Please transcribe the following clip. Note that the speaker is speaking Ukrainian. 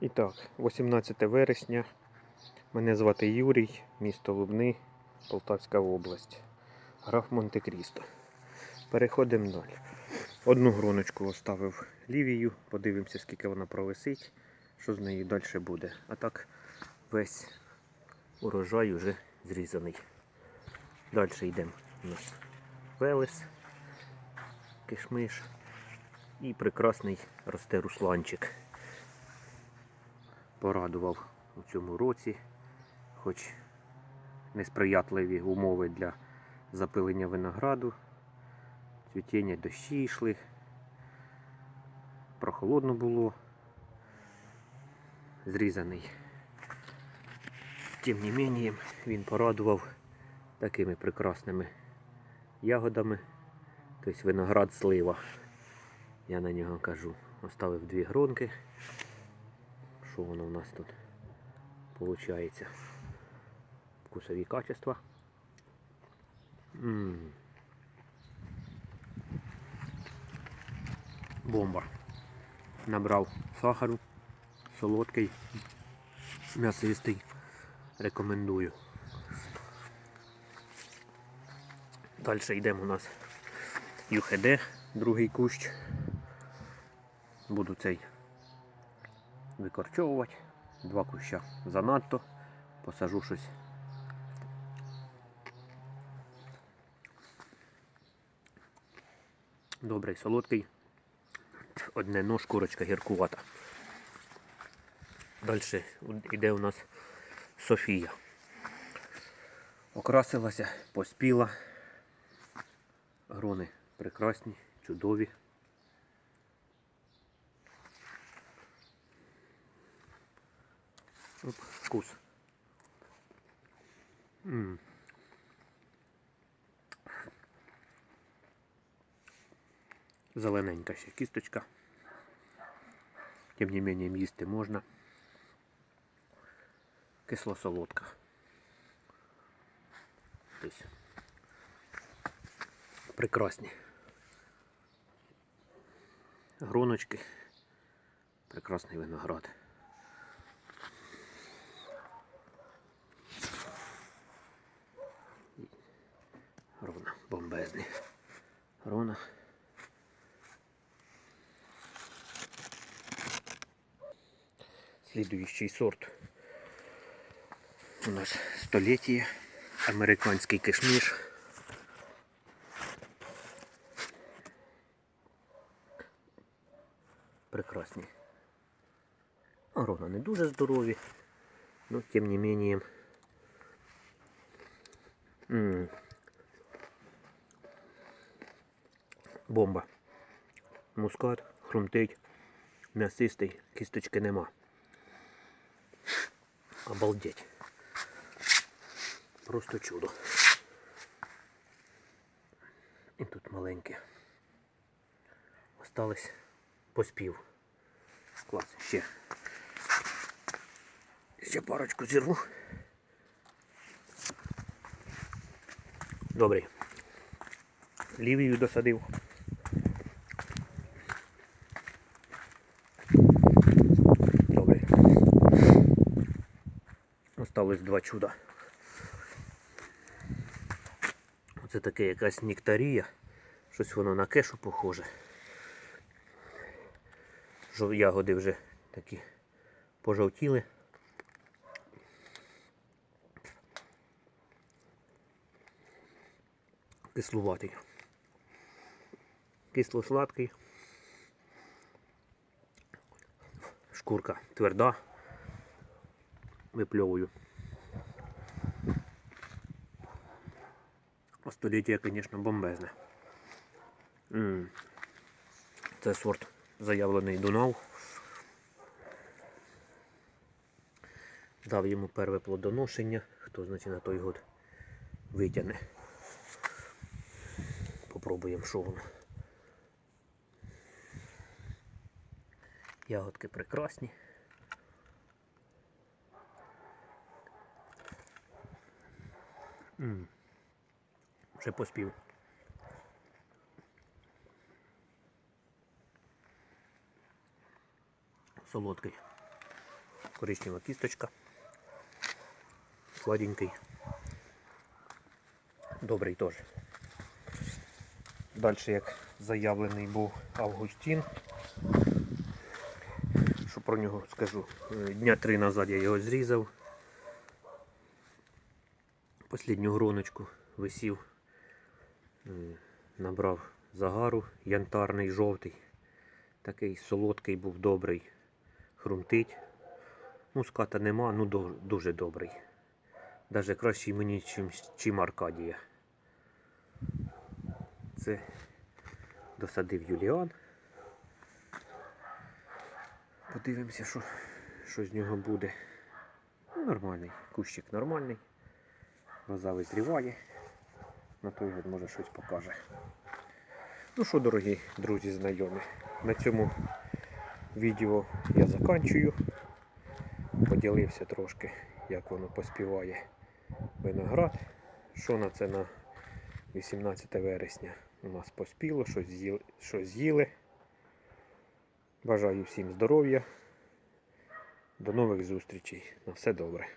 І так, 18 вересня. Мене звати Юрій, місто Лубни, Полтавська область. Граф Монте-Крісто. Переходимо далі. Одну гроночку оставив лівію, подивимося, скільки вона провисить, що з нею далі буде. А так весь урожай вже зрізаний. Далі йдемо. У нас велес, кишмиш і прекрасний росте русланчик порадував у цьому році, хоч несприятливі умови для запилення винограду, цвітіння дощі йшли, прохолодно було, зрізаний. Тим не менее, він порадував такими прекрасними ягодами, тобто виноград слива. Я на нього кажу. Оставив дві гронки що воно у нас тут виходить. Вкусові качества. М. Бомба. Набрав сахару, солодкий, м'ясистий. Рекомендую. Далі йдемо у нас ЮХД, другий кущ. Буду цей викорчовувати. Два куща занадто. Посажу щось. Добрий, солодкий. Одне но шкурочка гіркувата. Далі йде у нас Софія. Окрасилася, поспіла. Грони прекрасні, чудові. Оп, вкус. М. Зелененька ще кісточка. Тим не менее їсти можна. Кисло-солодка. Тобто прекрасні. Гроночки. Прекрасний виноград. Рона бомбезний. Рона. Слідуючий сорт. У нас століття. Американський кишміш. Прекрасні. Рона не дуже здорові, але тим не менее. М Бомба. Мускат, хрумтить, м'ясистий, кісточки нема. Обалдеть. Просто чудо. І тут маленьке. Осталось поспів. Клас, ще. Ще парочку зірву. Добрий. Лівію досадив. Добре. Осталось два чуда. Оце таке якась нектарія. Щось воно на кешу похоже. Ягоди вже такі пожовтіли. Кислуватий. Кисло-сладкий. Шкурка тверда. Випльовую. А століття, звісно, бомбезне. Це сорт заявлений Дунав. Дав йому перше плодоношення. Хто значить на той год витягне. Попробуємо, що воно. Ягодки прекрасні. М. Вже поспів. Солодкий. коричнева кісточка. Сладенький. Добрий теж. Далі, як заявлений був Августін. Що про нього скажу? Е, Дня три назад я його зрізав. Послідню гроночку висів. Набрав загару янтарний жовтий. Такий солодкий був добрий. Хрумтить. Муската нема, ну дуже добрий. Даже кращий мені, чим, чим Аркадія. Це досадив Юліан. Подивимося, що, що з нього буде. Ну, Нормальний. Кущик нормальний. Лоза визріває. На той год може щось покаже. Ну що, дорогі друзі, знайомі, на цьому відео я заканчую. Поділився трошки, як воно поспіває виноград. Що на це на 18 вересня у нас поспіло, що з'їли. Що з'їли. Бажаю всім здоров'я. До нових зустрічей. На все добре.